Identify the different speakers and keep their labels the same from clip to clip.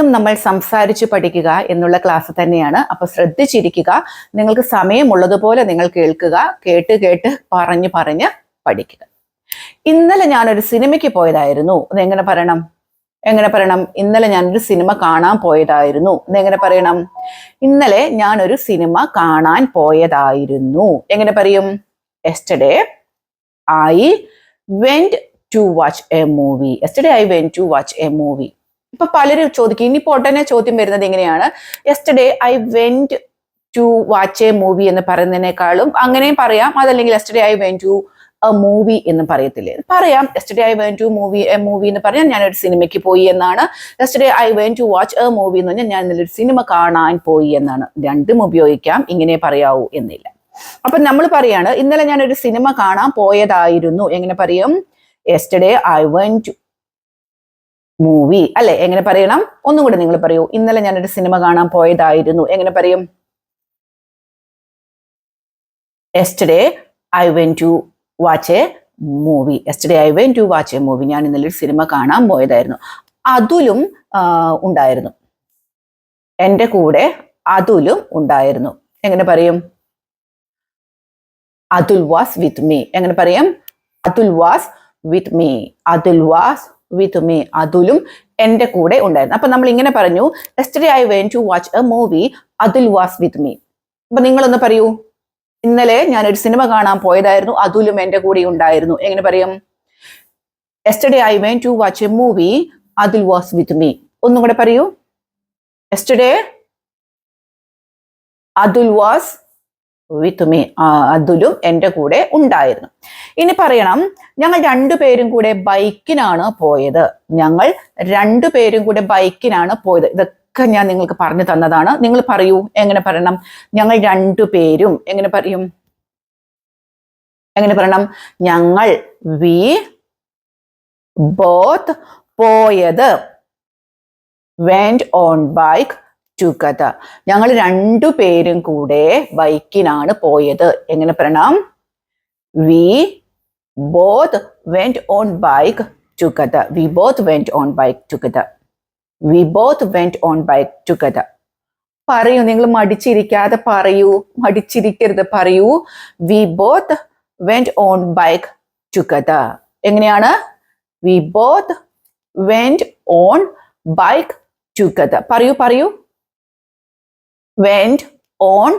Speaker 1: നമ്മൾ സംസാരിച്ച് പഠിക്കുക എന്നുള്ള ക്ലാസ് തന്നെയാണ്. അപ്പൊ ശ്രദ്ധിച്ചിരിക്കുക. നിങ്ങൾക്ക് സമയമുള്ളതുപോലെ നിങ്ങൾ കേൾക്കുക. കേട്ട് കേട്ട് പറഞ്ഞ് പറഞ്ഞ് പഠിക്കുക. ഇന്നലെ ഞാനൊരു സിനിമയ്ക്ക് പോയതായിരുന്നു. എങ്ങനെ പറയണം? എങ്ങനെ പറയണം? ഇന്നലെ ഞാനൊരു സിനിമ കാണാൻ പോയതായിരുന്നു. എങ്ങനെ പറയണം? ഇന്നലെ ഞാനൊരു സിനിമ കാണാൻ പോയതായിരുന്നു. എങ്ങനെ പറയും? Yesterday I went to watch a movie yesterday I went to watch a movie ഇപ്പൊ പലരും ചോദിക്കും ഇനി പോട്ടനെ ചോദ്യം വരുന്നത് എങ്ങനെയാണ്? Yesterday I went to watch a movie എന്ന് പറയുന്നതിനേക്കാളും അങ്ങനെയും പറയാം. അതല്ലെങ്കിൽ yesterday I went to a movie എന്ന് പറയത്തില്ലേ? പറയാം yesterday I went to movie a movie എന്ന് പറഞ്ഞാൽ ഞാനൊരു സിനിമയ്ക്ക് പോയി എന്നാണ്. Yesterday I went to watch a movie എന്ന് പറഞ്ഞാൽ ഞാൻ ഇന്നലെ ഒരു സിനിമ കാണാൻ പോയി എന്നാണ്. രണ്ടും ഉപയോഗിക്കാം ഇങ്ങനെ പറയാവൂ എന്നില്ല. അപ്പൊ നമ്മൾ പറയാണ് ഇന്നലെ ഞാനൊരു സിനിമ കാണാൻ പോയതായിരുന്നു. എങ്ങനെ പറയും? Yesterday I went to movie അല്ലെ? എങ്ങനെ പറയണം? ഒന്നും കൂടെ നിങ്ങൾ പറയൂ. ഇന്നലെ ഞാനൊരു സിനിമ കാണാൻ പോയതായിരുന്നു. എങ്ങനെ പറയും? Yesterday I went to watch a movie yesterday I went to watch a movie ഞാൻ ഇന്നലെ ഒരു സിനിമ കാണാൻ പോയതായിരുന്നു. അതുലും ഉണ്ടായിരുന്നു. എന്റെ കൂടെ അതുലും ഉണ്ടായിരുന്നു. എങ്ങനെ പറയും? അതുൽ വാസ് വിത്ത് മീ എങ്ങനെ പറയും? Atul was with me Atul was with me അതുലും എന്റെ കൂടെ ഉണ്ടായിരുന്നു. അപ്പൊ നമ്മൾ ഇങ്ങനെ പറഞ്ഞു yesterday I went to watch a movie Atul was with me അപ്പൊ നിങ്ങളൊന്ന് പറയൂ. ഇന്നലെ ഞാനൊരു സിനിമ കാണാൻ പോയതായിരുന്നു അതുലും എന്റെ കൂടെ ഉണ്ടായിരുന്നു. എങ്ങനെ പറയും? Yesterday I went to watch a movie Atul was with me ഒന്നും കൂടെ പറയൂ. എസ്റ്റഡേ അതുൽ വാസ് വിത്ത് അതുലും എന്റെ കൂടെ ഉണ്ടായിരുന്നു. ഇനി പറയണം ഞങ്ങൾ രണ്ടുപേരും കൂടെ ബൈക്കിനാണ് പോയത്. ഞങ്ങൾ രണ്ടുപേരും കൂടെ ബൈക്കിനാണ് പോയത്. ഇതൊക്കെ ഞാൻ നിങ്ങൾക്ക് പറഞ്ഞു തന്നതാണ്. നിങ്ങൾ പറയൂ എങ്ങനെ പറയണം? ഞങ്ങൾ രണ്ടുപേരും എങ്ങനെ പറയും? എങ്ങനെ പറയണം? ഞങ്ങൾ വി ബോത്ത് പോയത് വെന്റ് ഓൺ ബൈക്ക് ടുഗദർ ഞങ്ങൾ രണ്ടു പേരും കൂടെ ബൈക്കിനാണ് പോയത്. എങ്ങനെ പറയണം? We both went on bike together we both went on bike together we both went on bike together പറയൂ നിങ്ങൾ മടിച്ചിരിക്കാതെ പറയൂ മടിച്ചിരിക്കരുത് പറയൂ. We both went on bike together എങ്ങനെയാണ്? We both went on bike together പറയൂ പറയൂ. വെന്റ് ഓൺ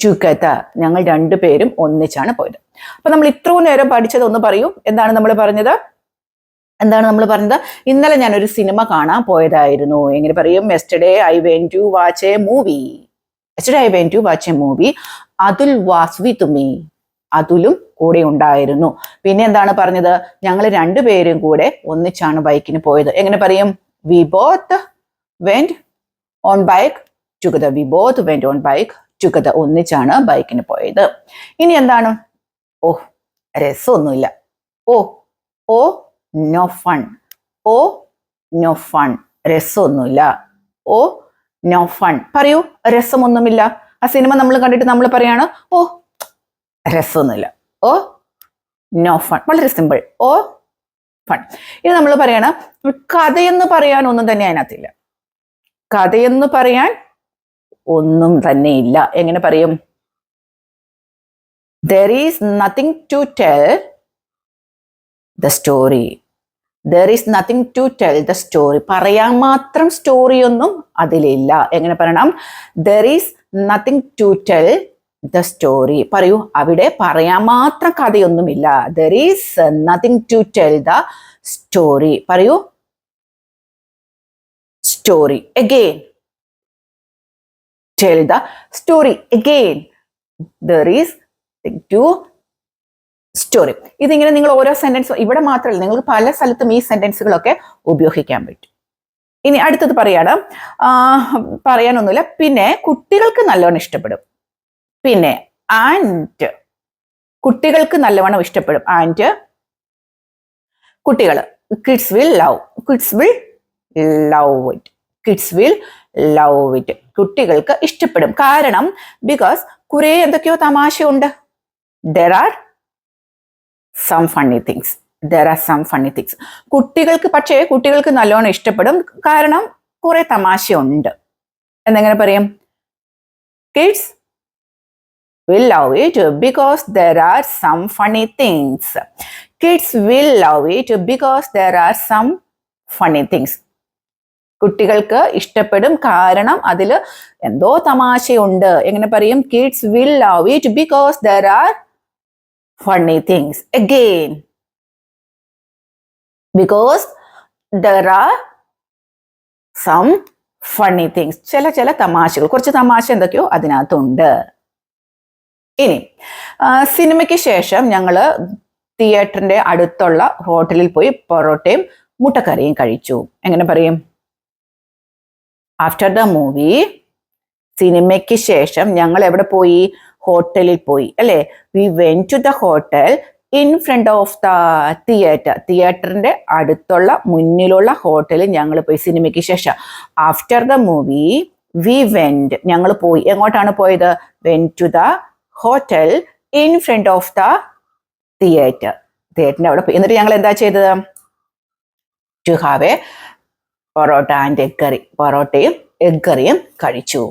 Speaker 1: ടുഗദർ ഞങ്ങൾ രണ്ടുപേരും ഒന്നിച്ചാണ് പോയത്. അപ്പൊ നമ്മൾ ഇത്രയും നേരം പഠിച്ചത് ഒന്ന് പറയൂ. എന്താണ് നമ്മൾ പറഞ്ഞത്? എന്താണ് നമ്മൾ പറഞ്ഞത്? ഇന്നലെ ഞാനൊരു സിനിമ കാണാൻ പോയതായിരുന്നു. എങ്ങനെ പറയും? Yesterday I went to watch a movie yesterday I went to watch a movie Atul was with me അതുലും കൂടെ ഉണ്ടായിരുന്നു. പിന്നെ എന്താണ് പറഞ്ഞത്? ഞങ്ങൾ രണ്ടുപേരും കൂടെ ഒന്നിച്ചാണ് ബൈക്കിന് പോയത്. എങ്ങനെ പറയും? We both went on bike together we both went on bike together ഒന്നിച്ചാണ് ബൈക്കിന് പോയത്. ഇനി എന്താണ്? ഓ രസമൊന്നുമില്ല. Oh oh no fun oh no fun രസമൊന്നുമില്ല. ഓ നോ ഫൺ പറയൂ രസമൊന്നുമില്ല. ആ സിനിമ നമ്മൾ കണ്ടിട്ട് നമ്മൾ പറയാണ് ഓ രസമൊന്നുമില്ല. ഓ നോ ഫൺ വളരെ സിമ്പിൾ ഓ ഫൺ ഇനി നമ്മൾ പറയണം കഥയെന്ന് പറയാൻ ഒന്നും തന്നെ അതിനകത്തില്ല. കഥയെന്ന് പറയാൻ ഒന്നും തന്നെ ഇല്ല. എങ്ങനെ പറയും? There is nothing to tell the story there is nothing to tell the story പറയാൻ മാത്രം സ്റ്റോറിയൊന്നും അതിലില്ല. എങ്ങനെ പറയണം? There is nothing to tell the story പറയൂ. അവിടെ പറയാൻ മാത്രം കഥയൊന്നുമില്ല. There is nothing to tell the story പറയൂ. Story again tell the story. Again there is to story ഇതിങ്ങനെ നിങ്ങൾ ഓരോ സെന്റൻസും ഇവിടെ മാത്രമല്ല നിങ്ങൾക്ക് പല സ്ഥലത്തും ഈ സെന്റൻസുകളൊക്കെ ഉപയോഗിക്കാൻ പറ്റും. ഇനി അടുത്തത് പറയാണ്. പറയാനൊന്നുമില്ല. പിന്നെ കുട്ടികൾക്ക് നല്ലവണ്ണം ഇഷ്ടപ്പെടും. പിന്നെ ആൻഡ് കുട്ടികൾക്ക് നല്ലവണ്ണം ഇഷ്ടപ്പെടും. ആൻഡ് കുട്ടികൾ kids will love kids will love it kids will love it കുട്ടികൾക്ക് ഇഷ്ടപ്പെടും. കാരണം ബിക്കോസ് കുറെ എന്തൊക്കെയോ തമാശയുണ്ട്. There are some funny things there are some funny things കുട്ടികൾക്ക് പക്ഷേ കുട്ടികൾക്ക് നല്ലോണം ഇഷ്ടപ്പെടും. കാരണം കുറെ തമാശയുണ്ട്. എന്നെങ്ങനെ പറയും? Kids will love it because there are some funny things. Kids will love it because there are some funny things. കുട്ടികൾക്ക് ഇഷ്ടപ്പെടും. കാരണം അതിൽ എന്തോ തമാശയുണ്ട്. എങ്ങനെ പറയും? Kids will love it because there are funny things again because there are some funny things ചില ചില തമാശകൾ. കുറച്ച് തമാശ എന്തൊക്കെയോ അതിനകത്തുണ്ട്. ഇനി സിനിമയ്ക്ക് ശേഷം ഞങ്ങൾ തിയേറ്ററിന്റെ അടുത്തുള്ള ഹോട്ടലിൽ പോയി പൊറോട്ടയും മുട്ടക്കറിയും കഴിച്ചു. എങ്ങനെ പറയും? ആഫ്റ്റർ ദ മൂവി സിനിമയ്ക്ക് ശേഷം ഞങ്ങൾ എവിടെ പോയി? ഹോട്ടലിൽ പോയി അല്ലേ? We went to the hotel in front of the theatre തിയേറ്ററിന്റെ അടുത്തുള്ള മുന്നിലുള്ള ഹോട്ടലിൽ ഞങ്ങൾ പോയി സിനിമയ്ക്ക് ശേഷം. After the movie we went ഞങ്ങൾ പോയി. എങ്ങോട്ടാണ് പോയത്? Went to the hotel in front of the theatre തിയേറ്ററിന്റെ അവിടെ പോയി. എന്നിട്ട് ഞങ്ങൾ എന്താ ചെയ്തത്? To have a parotta and egg curry പൊറോട്ടയും എഗ് കറിയും കഴിച്ചു.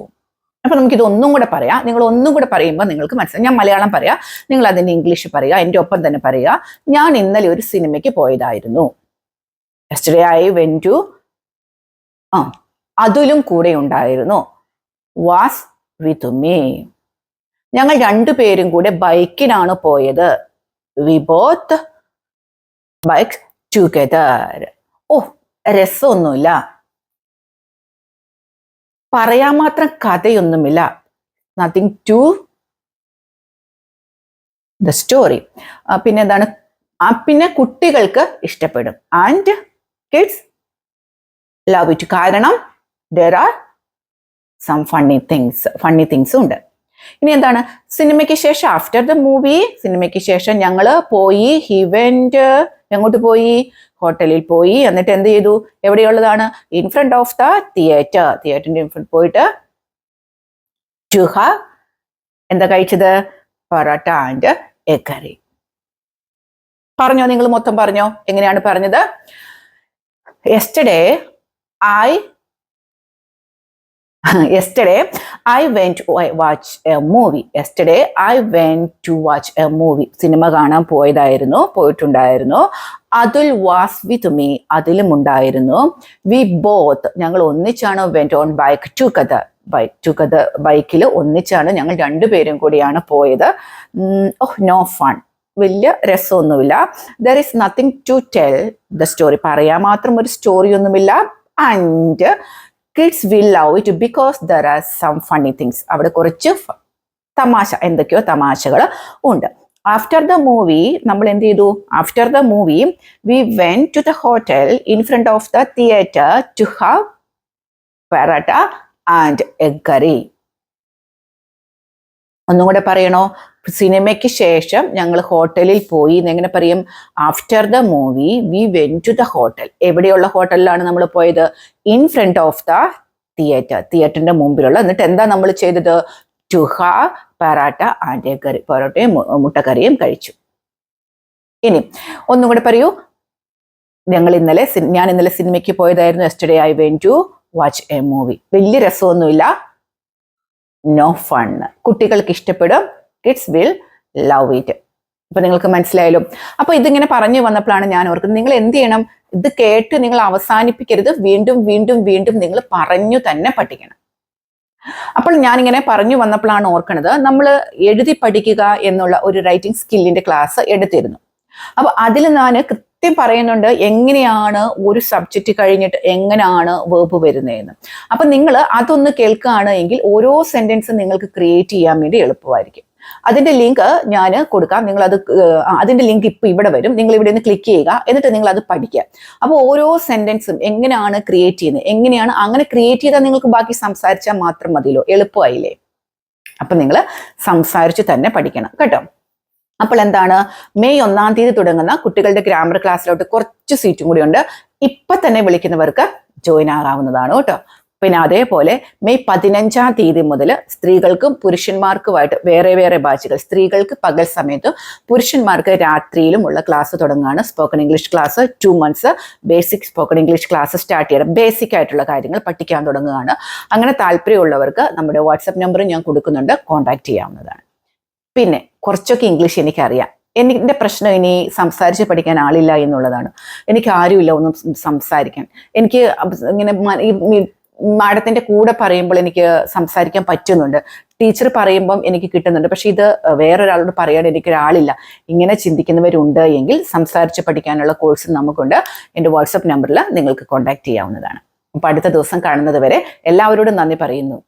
Speaker 1: അപ്പൊ നമുക്കിത് ഒന്നും കൂടെ പറയാം. നിങ്ങൾ ഒന്നും കൂടെ പറയുമ്പോൾ നിങ്ങൾക്ക് മനസ്സിലാവും. ഞാൻ മലയാളം പറയാം. നിങ്ങൾ അതിന്റെ ഇംഗ്ലീഷ് പറയുക എന്റെ ഒപ്പം തന്നെ പറയുക ഞാൻ ഇന്നലെ ഒരു സിനിമയ്ക്ക് പോയതായിരുന്നു. യെസ്റ്റർഡേ ഐ വെൻ ടു ആ അതിലും കൂടെ ഉണ്ടായിരുന്നു. വാസ് വിത്ത് മീ ഞങ്ങൾ രണ്ടുപേരും കൂടെ ബൈക്കിനാണ് പോയത്. We both bike together oh രസമൊന്നുമില്ല. പറയാൻ മാത്രം കഥയൊന്നുമില്ല. നത്തിങ് ടു ദ സ്റ്റോറി പിന്നെ എന്താണ് പിന്നെ കുട്ടികൾക്ക് ഇഷ്ടപ്പെടും. ആൻഡ് കിഡ്സ് ലവ് ഇറ്റ് കാരണം there are some funny things funny തിങ്സും ഉണ്ട്. ഇനി എന്താണ്? സിനിമയ്ക്ക് ശേഷം ആഫ്റ്റർ ദ മൂവി സിനിമയ്ക്ക് ശേഷം ഞങ്ങൾ പോയി ഹിവന്റ് എങ്ങോട്ട് പോയി ഹോട്ടലിൽ പോയി. എന്നിട്ട് എന്ത് ചെയ്തു? എവിടെയുള്ളതാണ്? In front of the theatre തിയേറ്ററിന്റെ ഇൻ ഫ്രണ്ട് പോയിട്ട് ടുഹ എന്താ കഴിച്ചത്? പൊറോട്ട ആൻഡ് എഗ് കറി പറഞ്ഞോ നിങ്ങൾ മൊത്തം പറഞ്ഞോ? എങ്ങനെയാണ് പറഞ്ഞത്? Yesterday I yesterday i went to watch a movie. Yesterday i went to watch a movie. Cinema കാണാൻ പോയതായിരുന്നു പോയിട്ടുണ്ടായിരുന്നു. അതുൽ വാസ് വിത്ത് മീ അതിലും ഉണ്ടായിരുന്നു. വി ബോത്ത് ഞങ്ങൾ ഒന്നിച്ചാണ് went on bike together bike together ബൈക്കിൽ ഒന്നിച്ചാണ് ഞങ്ങൾ രണ്ടുപേരും കൂടിയാണ് പോയത്. ഓഹ് നോ ഫൺ വലിയ രസമൊന്നുമില്ല. There is nothing to tell the story പറയാൻ മാത്രം ഒരു സ്റ്റോറി ഒന്നുമില്ല. And kids will love it because there are some funny things അവിടെ കുറച്ച് തമാശ എന്തൊക്കെയോ തമാശകൾ ഉണ്ട്. ആഫ്റ്റർ ദ മൂവി നമ്മൾ എന്ത് ചെയ്തു? After the movie we went to the hotel in front of the theatre to have parotta and egg curry ഒന്നും കൂടെ പറയണോ? സിനിമയ്ക്ക് ശേഷം ഞങ്ങൾ ഹോട്ടലിൽ പോയി. എന്നെങ്ങനെ പറയും? After the movie we went to the hotel എവിടെയുള്ള ഹോട്ടലിലാണ് നമ്മൾ പോയത്? In front of the theatre തിയേറ്ററിന്റെ മുമ്പിലുള്ള. എന്നിട്ട് എന്താ നമ്മൾ ചെയ്തത്? ടുഹ പറാട്ട ആൻഡ് കറി പൊറോട്ടയും മുട്ടക്കറിയും കഴിച്ചു. ഇനി ഒന്നും കൂടെ പറയൂ. ഞങ്ങൾ ഇന്നലെ ഞാൻ ഇന്നലെ സിനിമയ്ക്ക് പോയതായിരുന്നു. Yesterday I went to watch a movie വലിയ രസമൊന്നുമില്ല. നോ ഫൺ കുട്ടികൾക്ക് ഇഷ്ടപ്പെടും. കിഡ്സ് വിൽ ലവ് ഇറ്റ് അപ്പൊ നിങ്ങൾക്ക് മനസ്സിലായാലും അപ്പൊ ഇതിങ്ങനെ പറഞ്ഞു വന്നപ്പോഴാണ് ഞാൻ ഓർക്കുന്നത്. നിങ്ങൾ എന്ത് ചെയ്യണം? ഇത് കേട്ട് നിങ്ങൾ അവസാനിപ്പിക്കരുത്. വീണ്ടും വീണ്ടും വീണ്ടും നിങ്ങൾ പറഞ്ഞു തന്നെ പഠിക്കണം. അപ്പോൾ ഞാനിങ്ങനെ പറഞ്ഞു വന്നപ്പോഴാണ് ഓർക്കുന്നത് നമ്മൾ എഴുതി പഠിക്കുക എന്നുള്ള ഒരു റൈറ്റിംഗ് സ്കില്ലിന്റെ ക്ലാസ് എടുത്തിരുന്നു. അപ്പൊ അതിൽ ഞാൻ കൃത്യം പറയുന്നുണ്ട് എങ്ങനെയാണ് ഒരു സബ്ജക്റ്റ് കഴിഞ്ഞിട്ട് എങ്ങനെയാണ് വേർബ് വരുന്നതെന്ന്. അപ്പൊ നിങ്ങൾ അതൊന്ന് കേൾക്കുകയാണ് എങ്കിൽ ഓരോ സെന്റൻസും നിങ്ങൾക്ക് ക്രിയേറ്റ് ചെയ്യാൻ വേണ്ടി എളുപ്പമായിരിക്കും. അതിന്റെ ലിങ്ക് ഞാൻ കൊടുക്കാം. നിങ്ങൾ അത് അതിന്റെ ലിങ്ക് ഇപ്പൊ ഇവിടെ വരും. നിങ്ങൾ ഇവിടെ നിന്ന് ക്ലിക്ക് ചെയ്യുക. എന്നിട്ട് നിങ്ങൾ അത് പഠിക്കുക. അപ്പോൾ ഓരോ സെന്റൻസും എങ്ങനെയാണ് ക്രിയേറ്റ് ചെയ്യുന്നത്? എങ്ങനെയാണ് അങ്ങനെ ക്രിയേറ്റ് ചെയ്താൽ നിങ്ങൾക്ക് ബാക്കി സംസാരിച്ചാൽ മാത്രം മതിയല്ലോ. എളുപ്പമായില്ലേ? അപ്പൊ നിങ്ങൾ സംസാരിച്ച് തന്നെ പഠിക്കണം. കേട്ടോ? അപ്പോൾ എന്താണ്? മെയ് ഒന്നാം തീയതി തുടങ്ങുന്ന കുട്ടികളുടെ ഗ്രാമർ ക്ലാസ്സിലോട്ട് കുറച്ച് സീറ്റും കൂടി ഉണ്ട്. ഇപ്പൊ തന്നെ വിളിക്കുന്നവർക്ക് ജോയിൻ ആകാവുന്നതാണ് കേട്ടോ. പിന്നെ അതേപോലെ മെയ് പതിനഞ്ചാം തീയതി മുതൽ സ്ത്രീകൾക്കും പുരുഷന്മാർക്കുമായിട്ട് വേറെ വേറെ ബാച്ചുകൾ സ്ത്രീകൾക്ക് പകൽ സമയത്തും പുരുഷന്മാർക്ക് രാത്രിയിലും ഉള്ള ക്ലാസ് തുടങ്ങുകയാണ് spoken English class two months basic spoken English class start ചെയ്യണം. ബേസിക് ആയിട്ടുള്ള കാര്യങ്ങൾ പഠിക്കാൻ തുടങ്ങുകയാണ്. അങ്ങനെ താല്പര്യമുള്ളവർക്ക് നമ്മുടെ വാട്സപ്പ് നമ്പർ ഞാൻ കൊടുക്കുന്നുണ്ട്. കോൺടാക്ട് ചെയ്യാവുന്നതാണ്. പിന്നെ കുറച്ചൊക്കെ ഇംഗ്ലീഷ് എനിക്കറിയാം. എന്റെ പ്രശ്നം ഇനി സംസാരിച്ച് പഠിക്കാൻ ആളില്ല എന്നുള്ളതാണ്. എനിക്ക് ആരുമില്ല ഒന്നും സംസാരിക്കാൻ. എനിക്ക് ഇങ്ങനെ മാഡത്തിന്റെ കൂടെ പറയുമ്പോൾ എനിക്ക് സംസാരിക്കാൻ പറ്റുന്നുണ്ട്. ടീച്ചർ പറയുമ്പം എനിക്ക് കിട്ടുന്നുണ്ട്. പക്ഷേ ഇത് വേറൊരാളോട് പറയാൻ എനിക്കൊരാളില്ല. ഇങ്ങനെ ചിന്തിക്കുന്നവരുണ്ട് എങ്കിൽ സംസാരിച്ച് പഠിക്കാനുള്ള കോഴ്സ് നമുക്കുണ്ട്. എന്റെ വാട്സപ്പ് നമ്പറിൽ നിങ്ങൾക്ക് കോൺടാക്ട് ചെയ്യാവുന്നതാണ്. അപ്പൊ അടുത്ത ദിവസം കാണുന്നത് വരെ എല്ലാവരോടും നന്ദി പറയുന്നു.